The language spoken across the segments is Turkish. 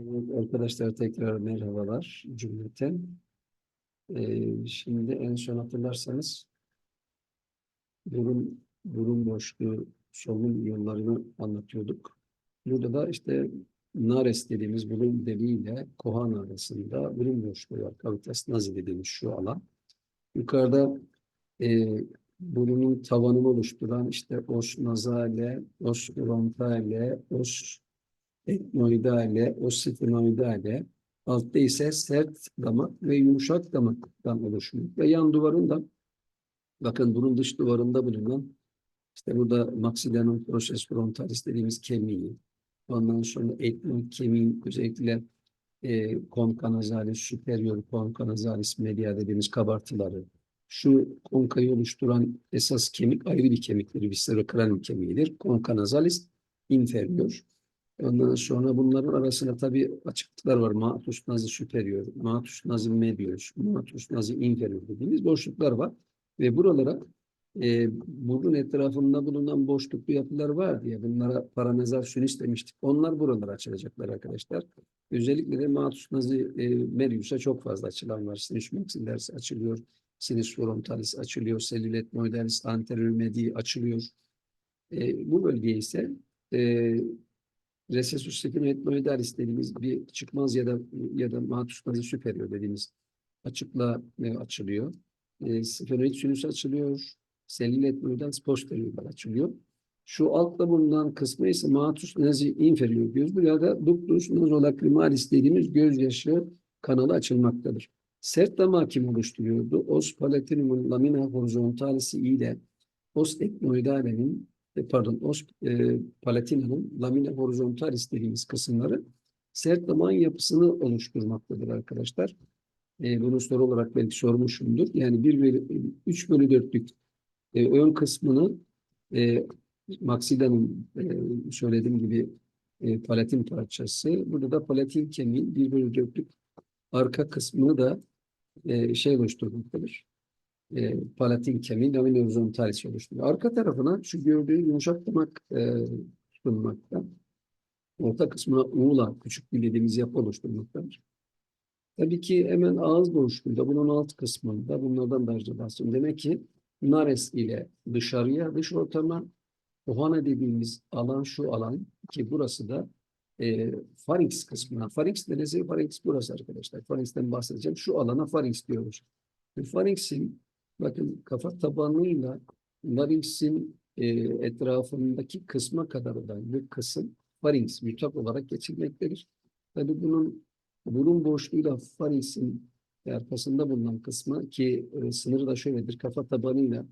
Evet, Arkadaşlar tekrar merhabalar cümleten. Ee, şimdi en son hatırlarsanız burun, burun boşluğu solunum yollarını anlatıyorduk. Burada da işte nares dediğimiz burun deliğiyle kohan arasında burun boşluğu var. Kavitas nazi dediğimiz şu alan. Yukarıda e, burunun tavanını oluşturan işte os nazale, os frontale, os etmoidale, osifinoidale, altta ise sert damak ve yumuşak damaktan oluşuyor. Ve yan duvarında, bakın bunun dış duvarında bulunan, işte burada maxillanum process frontalis dediğimiz kemiği, ondan sonra etmoid kemiğin özellikle e, conca nasalis, superior conca nasalis media dediğimiz kabartıları, şu konkayı oluşturan esas kemik ayrı bir kemikleri, viscerocranium kemiğidir. Conca nasalis inferior. Ondan sonra bunların arasında tabii açıklıklar var. Matus nazi superior, matus nazi medius, matus nazi inferior dediğimiz boşluklar var. Ve buralara e, burun etrafında bulunan boşluklu yapılar var diye bunlara paranazal sünis demiştik. Onlar buralara açılacaklar arkadaşlar. Özellikle de matus nazi e, medius'a çok fazla açılan var. Sinüs maxillaris açılıyor. Sinüs frontalis açılıyor. Selület moidalis anterior medii açılıyor. E, bu bölge ise e, recessus sigmoidalis dediğimiz bir çıkmaz ya da ya da matus nazi superior dediğimiz açıkla e, açılıyor. E, sfenoid sinüs açılıyor. Selület moidalis posterior açılıyor. Şu altta bulunan kısmı ise matus nazi inferior diyoruz. Burada ductus nazolacrimalis dediğimiz gözyaşı kanalı açılmaktadır. Sert damar kim oluşturuyordu? Os palatinum lamina horizontalisi ile os etmoidale'nin e, pardon, os e, palatinanın lamina horizontalis dediğimiz kısımları sert damağın yapısını oluşturmaktadır arkadaşlar. E, bunu soru olarak belki sormuşumdur. Yani 1 bölü, 3 bölü 4'lük e, ön kısmını e, maksidanın e, söylediğim gibi e, palatin parçası. Burada da palatin kemiğin 1 bölü 4'lük arka kısmını da e, şey oluşturmaktadır e, palatin kemiği lamina horizontalis oluşturuyor. Arka tarafına şu gördüğü yumuşak damak e, sunmakta. Orta kısmına uğula küçük bir dediğimiz yapı oluşturmaktadır. Tabii ki hemen ağız boşluğunda bunun alt kısmında bunlardan da önce bahsediyorum. Demek ki nares ile dışarıya dış ortama ohana dediğimiz alan şu alan ki burası da e, pharynx kısmına. Pharynx neresi? Pharynx burası arkadaşlar. Pharynx'ten bahsedeceğim. Şu alana pharynx diyoruz. Pharynx'in Bakın kafa tabanıyla larynx'in e, etrafındaki kısma kadar olan bir kısım pharynx mutlak olarak geçilmektedir. Tabii bunun burun boşluğuyla pharynx'in arkasında bulunan kısmı ki e, sınırı da şöyledir. Kafa tabanıyla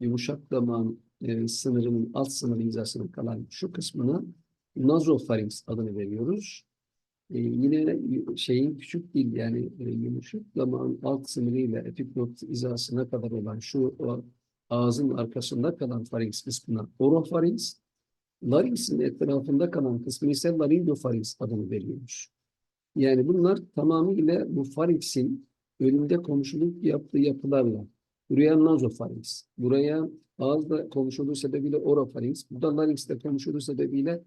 yumuşak damağın e, sınırının alt sınır hizasına kalan şu kısmına nazopharynx adını veriyoruz. Ee, yine şeyin küçük değil yani e, yumuşak damağın alt sınırıyla epiknot hizasına kadar olan şu o, ağzın arkasında kalan farinks kısmına orofarinks, larinxin etrafında kalan kısmı ise laringofarinks adını veriyormuş. Yani bunlar tamamıyla bu faringsin önünde komşuluk yaptığı yapılarla buraya nazofarinks, buraya ağızda komşuluğu sebebiyle orofarinks, burada larinxte komşuluğu sebebiyle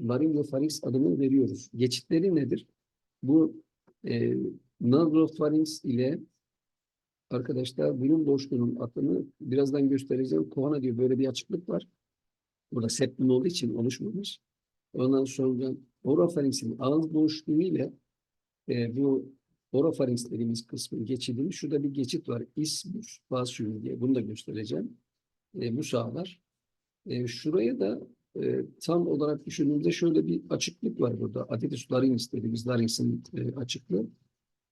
laringofarinks adını veriyoruz. Geçitleri nedir? Bu e, nasofarinks ile arkadaşlar burun boşluğunun adını birazdan göstereceğim. Kohana diyor böyle bir açıklık var. Burada septum olduğu için oluşmamış. Ondan sonra orofarinxin ağız boşluğu ile e, bu orofarinks dediğimiz kısmın geçidini şurada bir geçit var. Ismus basüum diye. Bunu da göstereceğim. E, bu sağlar. E, şuraya da e, tam olarak düşündüğümüzde şöyle bir açıklık var burada. Aditus larynx dediğimiz larynx'in e, açıklığı.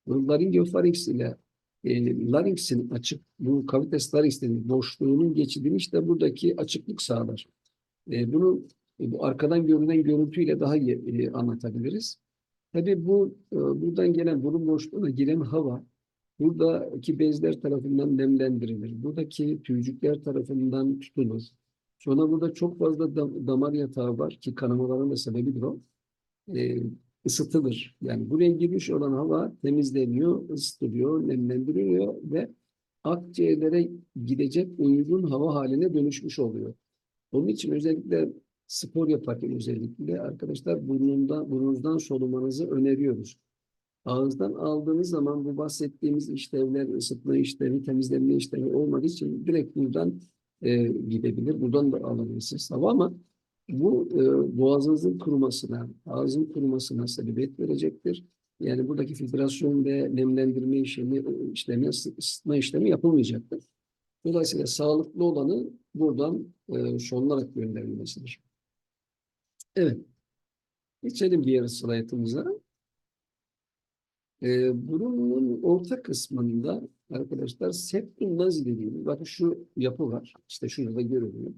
Bu laryngopharynx ile e, larynx'in açık, bu cavitas larynx dediğimiz boşluğunun geçidini işte buradaki açıklık sağlar. E, bunu e, bu arkadan görünen görüntüyle daha iyi e, anlatabiliriz. Tabii bu e, buradan gelen burun boşluğuna giren hava buradaki bezler tarafından nemlendirilir. Buradaki tüycükler tarafından tutulur. Sonra burada çok fazla dam damar yatağı var ki kanamaların da sebebidir o. E, ısıtılır. Yani buraya girmiş olan hava temizleniyor, ısıtılıyor, nemlendiriliyor ve akciğerlere gidecek uygun hava haline dönüşmüş oluyor. Onun için özellikle spor yaparken özellikle arkadaşlar burnundan, burnunuzdan solumanızı öneriyoruz. Ağızdan aldığınız zaman bu bahsettiğimiz işlevler, ısıtma işlevi, temizlenme işlevi olmadığı için direkt buradan e, gidebilir. Buradan da alabilirsiniz hava ama bu e, boğazınızın kurumasına, ağzın kurumasına sebebiyet verecektir. Yani buradaki filtrasyon ve nemlendirme işlemi, e, işlemi, ısıtma işlemi yapılmayacaktır. Dolayısıyla sağlıklı olanı buradan e, sonlarak gönderilmesidir. Evet. Geçelim diğer slaytımıza. E, burunun orta kısmında arkadaşlar septum nazi dediğimiz, bakın şu yapı var. İşte şurada görülüyor.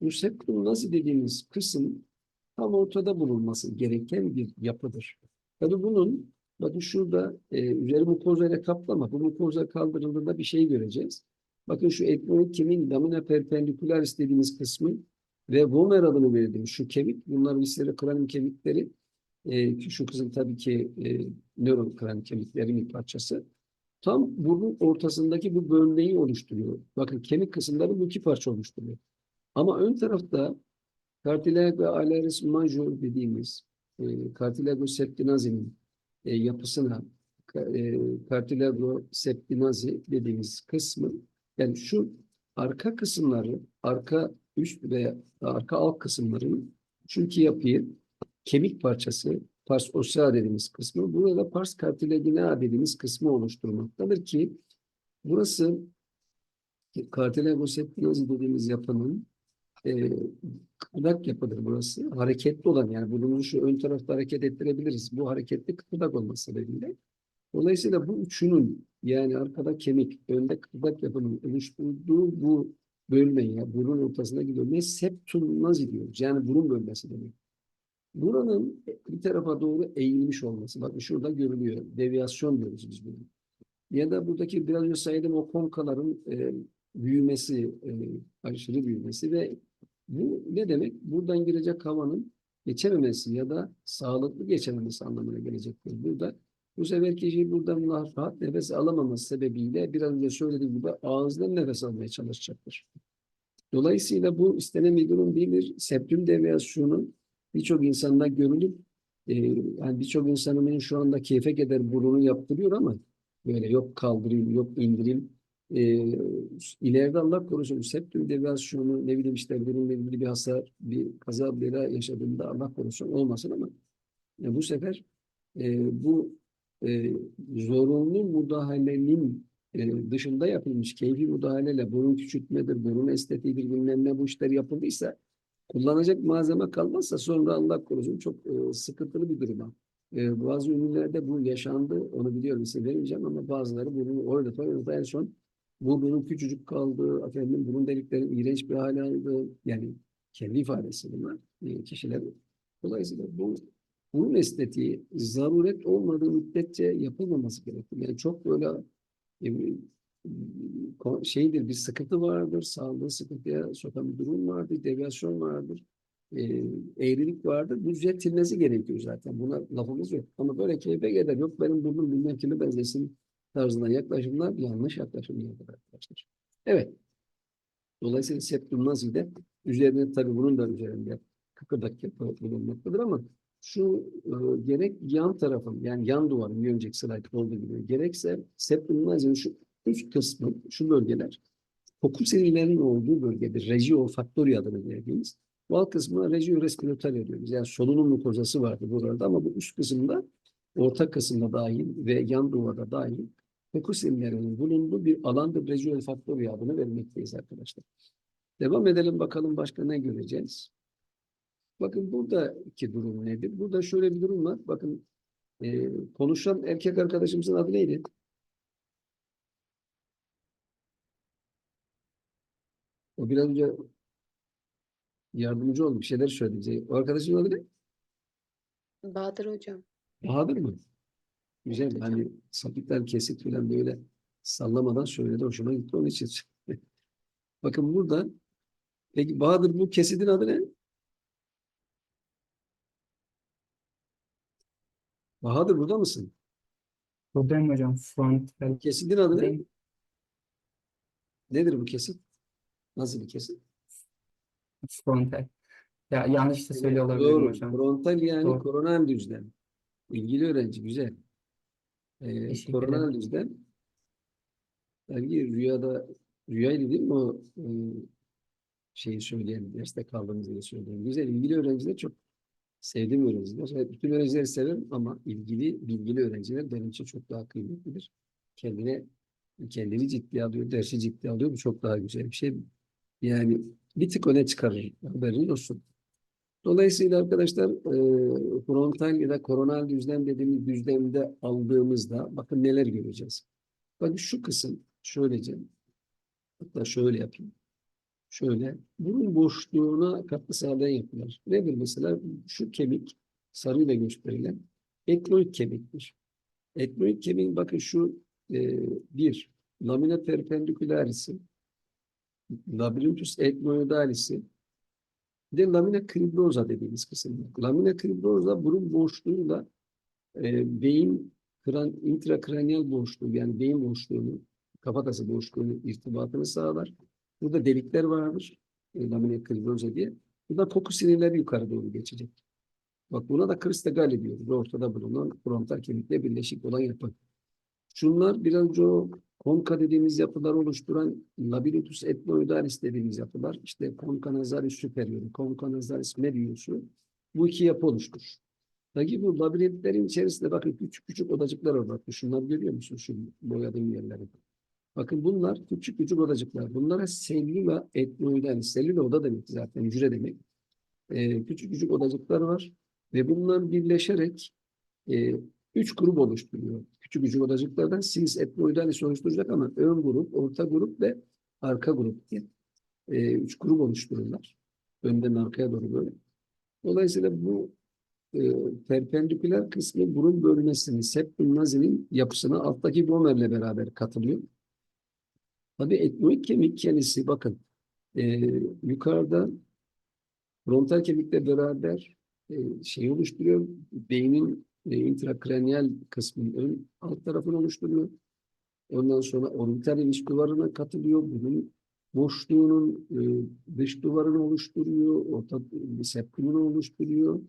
Bu septum nazi dediğimiz kısım tam ortada bulunması gereken bir yapıdır. Tabii bunun, bakın şurada e, üzeri mukoza kaplama. Bu mukoza kaldırıldığında bir şey göreceğiz. Bakın şu etmonik kemiğin lamina perpendikularis dediğimiz kısmı ve vomer adını verdiğimiz şu kemik, bunlar viscera kranium kemikleri, e, şu kısım tabii ki e, nöron kranium kemiklerinin bir parçası. Tam burnun ortasındaki bu bölmeyi oluşturuyor. Bakın kemik kısımları bu iki parça oluşturuyor. Ama ön tarafta cartilago alaris major dediğimiz e, cartilago septinazi'nin e, yapısına e, cartilago septinazi dediğimiz kısmı yani şu arka kısımları, arka üst ve arka alt kısımların çünkü yapıyı kemik parçası pars ossea dediğimiz kısmı, burada pars cartilaginea dediğimiz kısmı oluşturmaktadır ki burası cartilago septinazi dediğimiz yapının e, kıkırdak yapıdır burası. Hareketli olan yani bunu şu ön tarafta hareket ettirebiliriz. Bu hareketli kıkırdak olması sebebiyle. Dolayısıyla bu üçünün yani arkada kemik, önde kıkırdak yapının oluşturduğu bu bölmeye, burun ortasındaki bölmeye septum nazi diyoruz. Yani burun bölmesi demek. Buranın bir tarafa doğru eğilmiş olması. Bakın şurada görülüyor. Deviyasyon diyoruz biz bunu. Ya da buradaki biraz önce saydığım o konkaların e, büyümesi, e, aşırı büyümesi ve bu ne demek? Buradan girecek havanın geçememesi ya da sağlıklı geçememesi anlamına gelecektir. Burada bu sefer kişi buradan rahat nefes alamaması sebebiyle biraz önce söylediğim gibi ağızdan nefes almaya çalışacaktır. Dolayısıyla bu istenen bir durum değildir. Septüm deviyasyonu birçok insanda görülüp e, yani birçok insanın şu anda keyfe keder burunu yaptırıyor ama böyle yok kaldırayım, yok indireyim. E, ileride Allah korusun septüm deviyasyonu ne bileyim işte bununla ilgili bir hasar, bir kaza bela yaşadığında Allah korusun olmasın ama e, bu sefer e, bu e, zorunlu müdahalenin e, dışında yapılmış keyfi müdahaleyle burun küçültmedir, burun estetiğidir bilmem ne bu işler yapıldıysa kullanacak malzeme kalmazsa sonra Allah korusun çok e, sıkıntılı bir duruma. E, bazı ünlülerde bu yaşandı. Onu biliyorum size vermeyeceğim ama bazıları bunu oynata oynata en son burnunun küçücük kaldı. Efendim burun delikleri iğrenç bir hale aldı. Yani kendi ifadesi bunlar. E, kişiler. Dolayısıyla bu burun estetiği zaruret olmadığı müddetçe yapılmaması gerekir. Yani çok böyle e, şeydir bir sıkıntı vardır, sağlığı sıkıntıya sokan bir durum vardır, deviasyon vardır, e, eğrilik vardır. Bu düzeltilmesi gerekiyor zaten. Buna lafımız yok. Ama böyle keyfe gelir. Yok benim burnum bilmem kime benzesin tarzına yaklaşımlar yanlış yaklaşımlardır arkadaşlar. Evet. Dolayısıyla septum nazi de üzerine tabii bunun da üzerinde kıkırdak yapı bulunmaktadır ama şu e, gerek yan tarafın yani yan duvarın bir önceki slaytta olduğu gibi gerekse septum nazi'nin şu üst kısmı, şu bölgeler koku serilerinin olduğu bölgedir. Regio olfaktory adını verdiğimiz. Bu alt kısmına regio respiratory diyoruz. Yani solunum mukozası vardı burada ama bu üst kısımda orta kısımda dahil ve yan duvarda dahil koku serilerinin bulunduğu bir alandır. Regio olfaktory adını vermekteyiz arkadaşlar. Devam edelim bakalım başka ne göreceğiz. Bakın buradaki durum nedir? Burada şöyle bir durum var. Bakın e, konuşan erkek arkadaşımızın adı neydi? O biraz önce yardımcı oldu. Bir şeyler söyledi bize. O arkadaşın adı ne? Bahadır hocam. Bahadır mı? Güzel. Evet Hani sapıklar kesik falan böyle sallamadan söyledi. Hoşuma gitti onun için. Bakın burada peki Bahadır bu kesidin adı ne? Bahadır burada mısın? Buradayım hocam. Frontal Kesidin adı ne? Nedir bu kesit? Nasıl bir kesit? frontal. Ya yanlış da söylüyor olabilirim Doğru. hocam. Frontal yani Doğru. koronal düzlem. İlgili öğrenci güzel. Ee, Teşekkür koronal ederim. düzlem. Belki rüyada rüyaydı değil mi o e, şeyi söyleyen, derste kaldığımız diye söyleyen. Güzel. ilgili öğrenciler çok sevdiğim öğrenciler. Evet, bütün öğrencileri severim ama ilgili, bilgili öğrenciler benim için çok daha kıymetlidir. Kendine kendini ciddiye alıyor, dersi ciddiye alıyor. Bu çok daha güzel bir şey. Yani bir tık öne çıkarır. Haberiniz olsun. Dolayısıyla arkadaşlar e, frontal ya da koronal düzlem dediğimiz düzlemde aldığımızda bakın neler göreceğiz. Bakın şu kısım şöylece hatta şöyle yapayım. Şöyle burun boşluğuna katkı sağlayan yapılar. Nedir mesela? Şu kemik sarıyla gösterilen etmoid kemiktir. Etmoid kemiğin bakın şu e, bir lamina perpendicularis'i labirintus etmoidalis'i bir de lamina cribrosa dediğimiz kısım. Lamina cribrosa burun boşluğuyla e, beyin kran, intrakraniyal boşluğu yani beyin boşluğunu, kafatası boşluğunu irtibatını sağlar. Burada delikler vardır. E, lamina cribrosa diye. Burada koku sinirleri yukarı doğru geçecek. Bak buna da kristagali diyoruz. Ortada bulunan frontal kemikle birleşik olan yapı. Şunlar biraz önce konka dediğimiz yapıları oluşturan labirintus etmoidalis dediğimiz yapılar. İşte konka nasaris superior, konka nasaris medius'u bu iki yapı oluşturur. Peki bu labirentlerin içerisinde bakın küçük küçük odacıklar. Bakın şunlar görüyor musun şu boyadığım yerleri? Bakın bunlar küçük küçük odacıklar. Bunlara sellula etmoidalis. Sellula oda demek zaten hücre demek. Ee, küçük küçük odacıklar var. Ve bunlar birleşerek e, üç grup oluşturuyor. Küçük küçük odacıklardan sis etmoidalis oluşturacak ama ön grup, orta grup ve arka grup diye e, üç grup oluştururlar. Önden arkaya doğru böyle. Dolayısıyla bu e, perpendiküler kısmı burun bölmesinin, septum nazinin yapısına alttaki glomerle beraber katılıyor. Tabii etmoid kemik kendisi bakın e, yukarıda frontal kemikle beraber e, şey oluşturuyor. Beynin e, intrakraniyal kısmının ön alt tarafını oluşturuyor. Ondan sonra orbital iniş duvarına katılıyor. Bunun boşluğunun e, dış duvarını oluşturuyor. Orta septumunu oluşturuyor.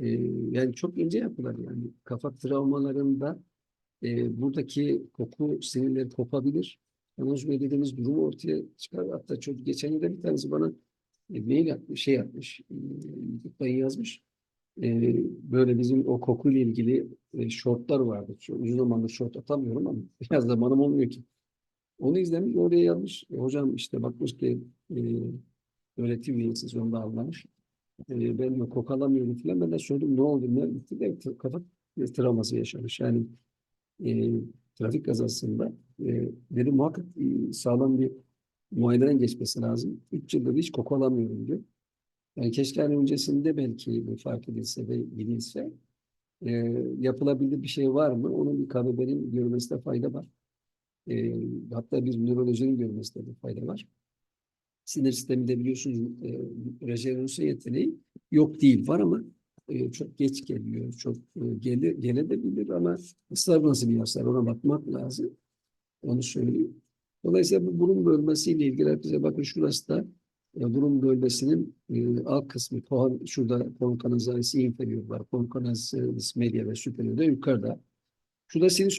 E, yani çok ince yapılar yani. Kafa travmalarında e, buradaki koku sinirleri kopabilir. Anozme dediğimiz durum ortaya çıkar. Hatta çok geçen yılda bir tanesi bana e, mail atmış, şey yapmış, e, yazmış. E, böyle bizim o kokuyla ilgili e, shortlar vardı. Çok uzun zamandır short atamıyorum ama biraz zamanım olmuyor ki. Onu izlemiş, oraya yazmış. E, hocam işte bakmış ki e, öğretim üyesi sonunda anlamış. E, ben de koku alamıyorum falan. Ben de sordum ne oldu? Ne gitti de kafa travması yaşamış. Yani e, trafik kazasında e, dedim muhakkak e, sağlam bir muayeneden geçmesi lazım. Üç yıldır hiç koku alamıyorum diyor. Yani keşke hani öncesinde belki bu fark edilse ve bilinse e, yapılabilir bir şey var mı? Onun bir KBB'nin görmesinde fayda var. E, hatta bir nörolojinin görmesinde de fayda var. Sinir sisteminde biliyorsunuz e, rejenerasyon yeteneği yok değil. Var ama e, çok geç geliyor. Çok e, gele, gelebilir ama ısrar nasıl bir hasar ona bakmak lazım. Onu söyleyeyim. Dolayısıyla bu burun bölmesiyle ilgili bize bakın şurası da e, burun bölmesinin e, alt kısmı kohan, şurada konkanazalisi inferior var. Konkanazalisi media ve superior da yukarıda. Şurada sinüs